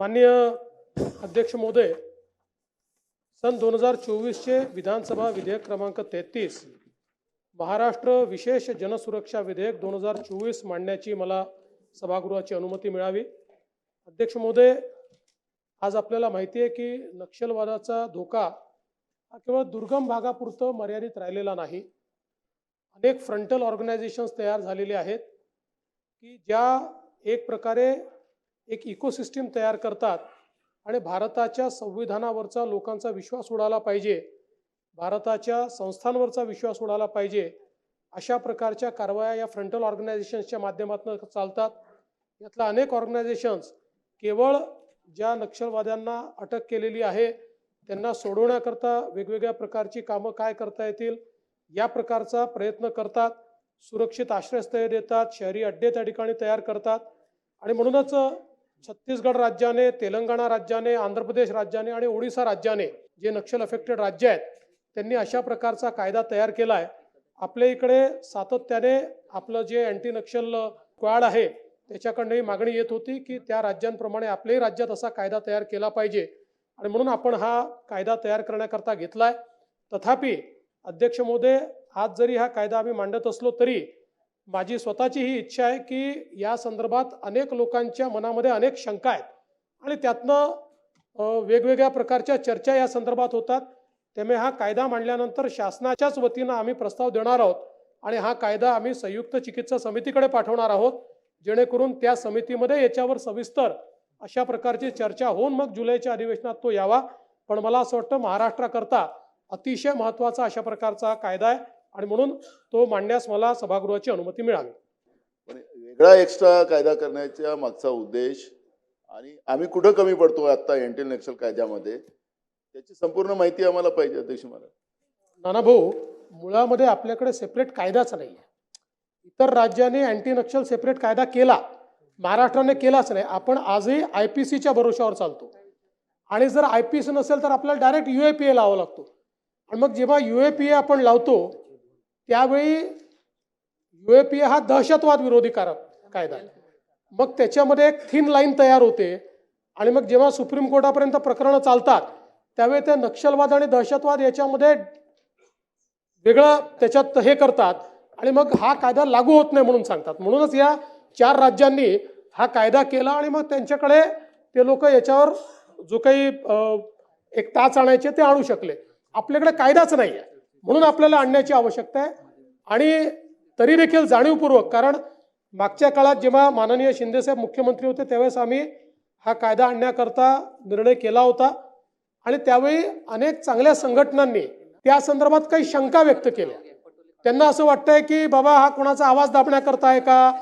माननीय अध्यक्ष महोदय सन दोन हजार चोवीसचे विधानसभा विधेयक क्रमांक तेहतीस महाराष्ट्र विशेष जनसुरक्षा विधेयक दोन हजार चोवीस मांडण्याची मला सभागृहाची अनुमती मिळावी. अध्यक्ष महोदय आज आपल्याला माहिती आहे की नक्षलवादाचा धोका हा केवळ दुर्गम भागापुरतं मर्यादित राहिलेला नाही. अनेक फ्रंटल ऑर्गनायझेशन्स तयार झालेले आहेत की ज्या एक प्रकारे एक इकोसिस्टीम तयार करतात आणि भारताच्या संविधानावरचा लोकांचा विश्वास उडाला पाहिजे भारताच्या संस्थांवरचा विश्वास उडाला पाहिजे अशा प्रकारच्या कारवाया या फ्रंटल ऑर्गनायझेशन्सच्या माध्यमातून चालतात. यातल्या अनेक ऑर्गनायझेशन्स केवळ ज्या नक्षलवाद्यांना अटक केलेली आहे त्यांना सोडवण्याकरता वेगवेगळ्या प्रकारची कामं काय करता येतील या प्रकारचा प्रयत्न करतात सुरक्षित आश्रयस्थळे देतात शहरी अड्डे त्या ठिकाणी तयार करतात. आणि म्हणूनच छत्तीसगड राज्याने तेलंगणा राज्याने आंध्र प्रदेश राज्याने आणि ओडिसा राज्याने जे नक्षल अफेक्टेड राज्य आहेत त्यांनी अशा प्रकारचा कायदा तयार केला आहे आपल्या इकडे सातत्याने आपलं जे अँटी नक्षल क्वाड आहे त्याच्याकडनंही मागणी येत होती की त्या राज्यांप्रमाणे आपल्याही राज्यात असा कायदा तयार केला पाहिजे. आणि म्हणून आपण हा कायदा तयार करण्याकरता घेतला आहे तथापि अध्यक्ष मोदे आज जरी हा कायदा आम्ही मांडत असलो तरी माझी स्वतःची ही इच्छा आहे की या संदर्भात अनेक लोकांच्या मनामध्ये अनेक शंका आहेत. आणि त्यातनं वेगवेगळ्या प्रकारच्या चर्चा या संदर्भात होतात. त्यामुळे हा कायदा मांडल्यानंतर शासनाच्याच वतीनं आम्ही प्रस्ताव देणार आहोत आणि हा कायदा आम्ही संयुक्त चिकित्सा समितीकडे पाठवणार आहोत. जेणेकरून त्या समितीमध्ये याच्यावर सविस्तर अशा प्रकारची चर्चा होऊन मग जुलैच्या अधिवेशनात तो यावा. पण मला असं वाटतं महाराष्ट्राकरता अतिशय महत्त्वाचा अशा प्रकारचा हा कायदा आहे. आणि म्हणून तो मांडण्यास मला सभागृहाची अनुमती मिळावी. वेगळा एक्स्ट्रा कायदा करण्याचा मागचा उद्देश आणि आम्ही कुठं कमी पडतो आता एंटी नक्षल कायद्यामध्ये त्याची संपूर्ण माहिती आम्हाला पाहिजे अध्यक्ष महाराज. नाना भाऊ मुळामध्ये आपल्याकडे सेपरेट कायदाच नाही आहे इतर राज्याने अँटी नक्षल सेपरेट कायदा केला महाराष्ट्राने केलाच नाही. आपण आजही आय पी सीच्या भरोशावर चालतो. आणि जर आय पी सी नसेल तर आपल्याला डायरेक्ट यू ए पी ए लावावा लागतो. आणि मग जेव्हा यू ए पी ए आपण लावतो त्यावेळी यू ए पी ए हा दहशतवाद विरोधी कार कायदा. आहे. मग त्याच्यामध्ये एक थिन लाईन तयार होते आणि मग जेव्हा सुप्रीम कोर्टापर्यंत प्रकरणं चालतात त्यावेळी ते नक्षलवाद आणि दहशतवाद याच्यामध्ये वेगळं त्याच्यात हे करतात आणि मग हा कायदा लागू होत नाही म्हणून सांगतात. म्हणूनच या चार राज्यांनी हा कायदा केला आणि मग त्यांच्याकडे ते लोक याच्यावर जो काही एक ताच आणायचे ते आणू शकले. आपल्याकडे कायदाच नाही आहे म्हणून आपल्याला आणण्याची आवश्यकता आहे. आणि तरी देखील जाणीवपूर्वक कारण मागच्या काळात जेव्हा माननीय शिंदेसाहेब मुख्यमंत्री होते त्यावेळेस आम्ही हा कायदा आणण्याकरता निर्णय केला होता. आणि त्यावेळी अनेक चांगल्या संघटनांनी त्या संदर्भात काही शंका व्यक्त केल्या. त्यांना असं वाटतंय की बाबा हा कोणाचा आवाज दाबण्याकरता आहे का?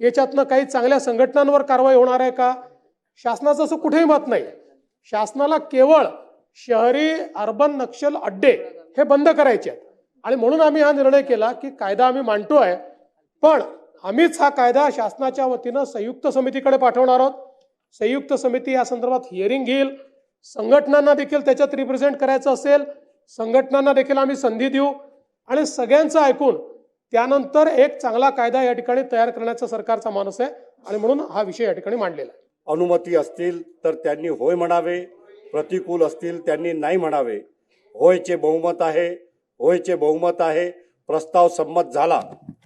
याच्यातनं काही चांगल्या संघटनांवर कारवाई होणार आहे का? शासनाचं असं कुठेही मत नाही. शासनाला केवळ शहरी अर्बन नक्षल अड्डे हे बंद करायचे आहेत. आणि म्हणून आम्ही हा निर्णय केला की कायदा आम्ही मांडतो आहे पण आम्हीच हा कायदा शासनाच्या वतीनं संयुक्त समितीकडे पाठवणार आहोत. संयुक्त समिती या संदर्भात हिअरिंग घेईल. संघटनांना देखील त्याच्यात रिप्रेझेंट करायचं असेल संघटनांना देखील आम्ही संधी देऊ. आणि सगळ्यांचं ऐकून त्यानंतर एक चांगला कायदा या ठिकाणी तयार करण्याचा सरकारचा मानस आहे. आणि म्हणून हा विषय या ठिकाणी मांडलेला आहे. अनुमती असतील तर त्यांनी होय म्हणावे प्रतिकूल असतील त्यांनी नाही म्हणावे. होयचे बहुमत आहे होयचे बहुमत आहे. प्रस्ताव संमत झाला.